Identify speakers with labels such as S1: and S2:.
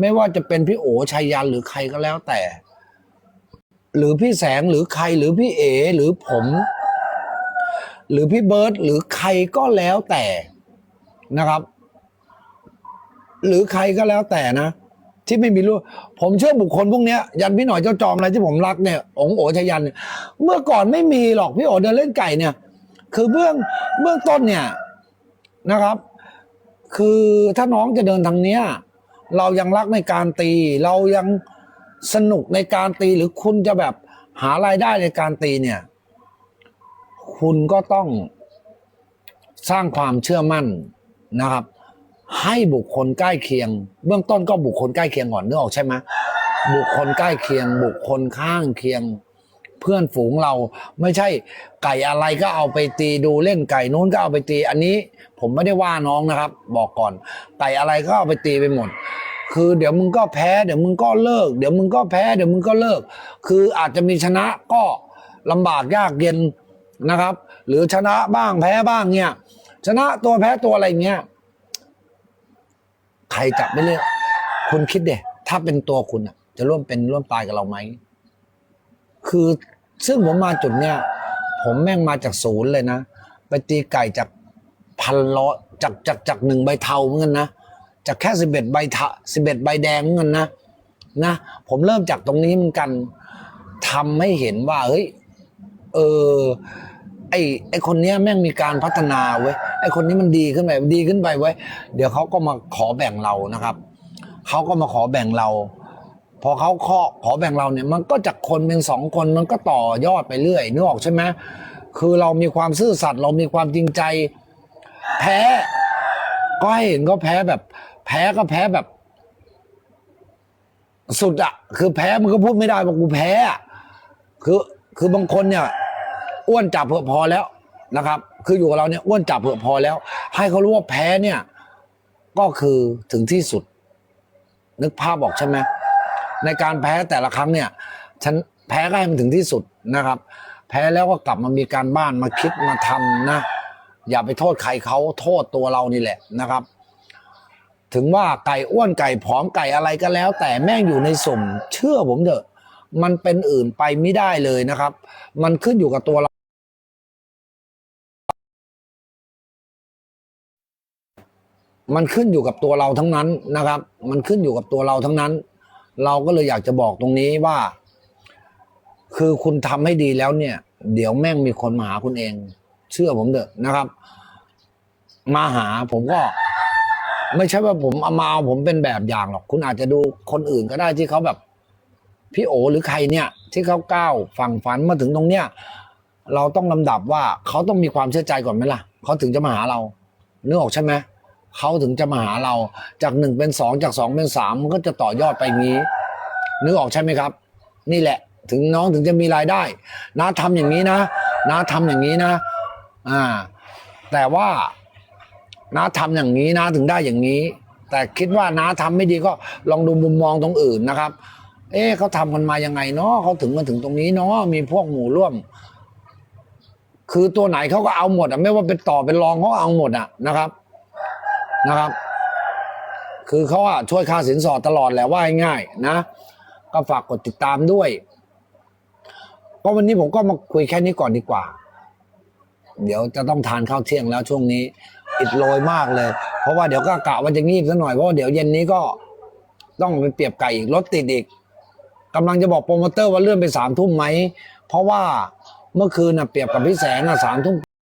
S1: ไม่ว่าจะเป็นพี่โอชัยยันหรือใครก็แล้วแต่ หรือพี่แสงหรือใครหรือพี่เอหรือผม หรือพี่เบิร์ตหรือใครก็แล้วแต่นะครับ หรือใครก็แล้วแต่นะ ที่ไม่มีรู้ผมเชื่อบุคคลพวกนี้ยันพี่หน่อยเจ้าจอมอะไรที่ผมรักเนี่ยองโอชัยยันเมื่อก่อนไม่มีหรอกพี่โอเดินเล่นไก่เนี่ย คือเบื้องเบื้องต้นเนี่ยนะครับ คือถ้าน้องจะเดินทางเนี้ย เรายังรักในการตี เรายังสนุกในการตีหรือคุณจะแบบหารายได้ในการตีเนี่ย คุณก็ต้องสร้างความเชื่อมั่นนะครับ ให้บุคคลใกล้เคียง เบื้องต้นก็บุคคลใกล้เคียงก่อนนึกออกใช่ไหมบุคคลใกล้เคียง บุคคลข้างเคียง เพื่อนฝูงเรา ไม่ใช่ไก่อะไรก็เอาไปตีดูเล่นไก่นู้นก็เอาไปตีอันนี้ ผมไม่ได้ว่าน้องนะครับ บอกก่อน ไก่อะไรก็เอาไปตีไปหมด คือเดี๋ยวมึงก็แพ้ เดี๋ยวมึงก็เลิก เดี๋ยวมึงก็แพ้ เดี๋ยวมึงก็เลิก คืออาจจะมีชนะก็ลำบากยากเย็นนะครับ หรือชนะบ้างแพ้บ้างเนี่ย ชนะตัวแพ้ตัวอะไรเงี้ยใครจับไม่เลือกคุณคิดเดถ้าเป็นตัวคุณอะจะร่วมเป็นร่วมตายกับเราไหม คือซึ่งผมมาจุดเนี้ยผมแม่งมาจากศูนย์เลยนะ ไปตีไก่จากพันล้อจากจากจากหนึ่งใบเทาเหมือนกันนะจากแค่สิบเอ็ดใบเทาสิบเอ็ดใบแดงเหมือนกันนะนะ ผมเริ่มจากตรงนี้เหมือนกันทำให้เห็นว่าเฮ้ยเออไอไอคนเนี้ยแม่งมีการพัฒนาเว้ยไอคนนี้มันดีขึ้นไปดีขึ้นไปเว้ยเดี๋ยวเขาก็มาขอแบ่งเรานะครับเขาก็มาขอแบ่งเรา พอเขาขอขอแบ่งเราเนี่ยมันก็จากคนเป็นสองคนมันก็ต่อยอดไปเรื่อยนึกออกใช่ไหมคือเรามีความซื่อสัตย์เรามีความจริงใจ แพ้ ก็ให้เห็นก็แพ้แบบ แพ้ก็แพ้แบบ สุดอะคือแพ้มันก็พูดไม่ได้ว่ากูแพ้อะคือคือบางคนเนี่ย อ้วนจับเผื่อพอแล้วนะครับ คืออยู่กับเราเนี่ยอ้วนจับเผื่อพอแล้ว ให้เขารู้ว่าแพ้เนี่ย ก็คือถึงที่สุด นึกภาพออกใช่ไหม ในการแพ้แต่ละครั้งเนี่ยฉันแพ้ก็ให้มันถึงที่สุดนะครับ แพ้แล้วก็กลับมามีการบ้านมาคิดมาทำนะ อย่าไปโทษใครเขาโทษตัวเรานี่แหละนะครับ ถึงว่าไก่อ้วนไก่ผอมไก่อะไรก็แล้ว แต่แม่งอยู่ในสมเชื่อผมเถอะมันเป็นอื่นไปไม่ได้เลยนะครับ มันขึ้นอยู่กับตัวเรามันขึ้นอยู่กับตัวเราทั้งนั้นนะครับ มันขึ้นอยู่กับตัวเราทั้งนั้น เราก็เลยอยากจะบอกตรงนี้ว่า คือคุณทำให้ดีแล้วเนี่ย เดี๋ยวแม่งมีคนมาหาคุณเอง เชื่อผมเถอะนะครับ มาหาผมก็ ไม่ใช่ว่าผมเอามาเอาผมเป็นแบบอย่างหรอก คุณอาจจะดูคนอื่นก็ได้ที่เขาแบบ พี่โอหรือใครเนี่ย ที่เขาก้าวฝั่งฝันมาถึงตรงเนี้ยเราต้องลำดับว่าเขาต้องมีความเชื่อใจก่อนไหมล่ะเขาถึงจะมาหาเรานึกออกใช่ไหม เขาถึงจะมาหาเราจากหนึ่งเป็นสองจากสองเป็นสามมันก็จะต่อยอดไปงี้ นึกออกใช่ไหมครับ นี่แหละ ถึงน้องถึงจะมีรายได้น้าทำอย่างนี้นะน้าทำอย่างนี้นะ อ่า แต่ว่าน้าทำอย่างนี้นะถึงได้อย่างนี้ แต่คิดว่าน้าทำไม่ดีก็ลองดูมุมมองตรงอื่นนะครับ เอ๊ะเขาทำกันมายังไงเนาะเขาถึงมาถึงตรงนี้เนาะมีพวกหมู่ร่วมคือตัวไหนเขาก็เอาหมดอะไม่ว่าเป็นต่อเป็นรองเขาเอาหมดอะนะครับ นะครับ คือเขาอะช่วยค่าสินสอดตลอดแหละว่าง่ายๆนะ ก็ฝากกดติดตามด้วยก็วันนี้ผมก็มาคุยแค่นี้ก่อนดีกว่า เดี๋ยวจะต้องทานข้าวเที่ยงแล้วช่วงนี้อิดโรยมากเลย เพราะว่าเดี๋ยวก็กะว่าจะงีบซะหน่อยเพราะเดี๋ยวเย็นนี้ก็ต้องไปเปรียบไก่อีกรถติดอีกกำลังจะบอกโปรโมเตอร์ว่าเลื่อนไปสามทุ่มไหม เพราะว่าเมื่อคืนน่ะเปรียบกับพี่แสงอะสามทุ่ม